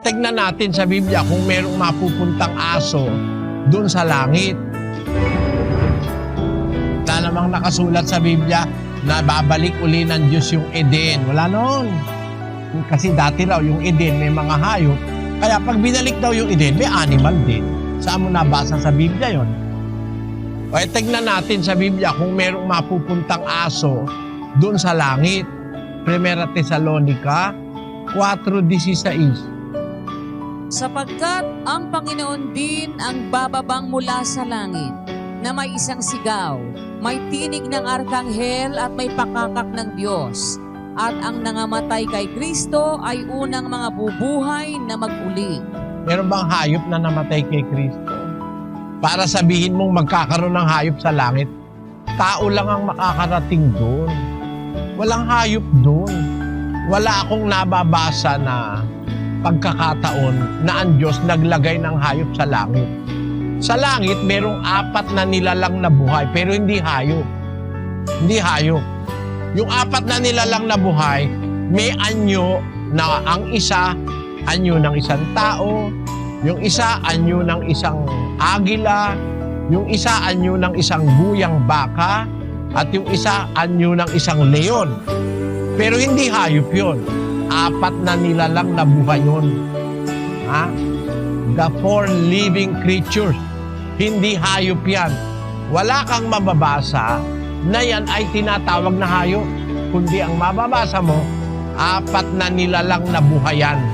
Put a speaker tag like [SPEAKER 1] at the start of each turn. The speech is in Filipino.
[SPEAKER 1] Tignan natin sa Biblia kung merong mapupuntang aso doon sa langit. Wala namang nakasulat sa Biblia na babalik uli ng Diyos yung Eden. Wala noon. Kasi dati raw yung Eden may mga hayop. Kaya pag binalik daw yung Eden, may animal din. Saan mo nabasa sa Biblia yon? O eh, tignan natin sa Biblia kung merong mapupuntang aso doon sa langit. Primera Tesalonica 4.16
[SPEAKER 2] Sapagkat ang Panginoon din ang bababang mula sa langit, na may isang sigaw, may tinig ng arkanghel at may pakakak ng Diyos. At ang nangamatay kay Kristo ay unang mga bubuhay na maguli.
[SPEAKER 1] Meron bang hayop na namatay kay Kristo? Para sabihin mong magkakaroon ng hayop sa langit, tao lang ang makakarating doon. Walang hayop doon. Wala akong nababasa na pagkakataon na ang Diyos naglagay ng hayop sa langit. Sa langit, merong apat na nilalang na buhay, pero hindi hayop. Hindi hayop. Yung apat na nilalang na buhay, may anyo na ang isa, anyo ng isang tao, yung isa, anyo ng isang agila, yung isa, anyo ng isang guyang baka, at yung isa, anyo ng isang leon. Pero hindi hayop yon. Apat na nilalang na buhay yun. Ha? The four living creatures. Hindi hayop yan. Wala kang mababasa na yan ay tinatawag na hayop. Kundi ang mababasa mo, apat na nilalang na buhayan.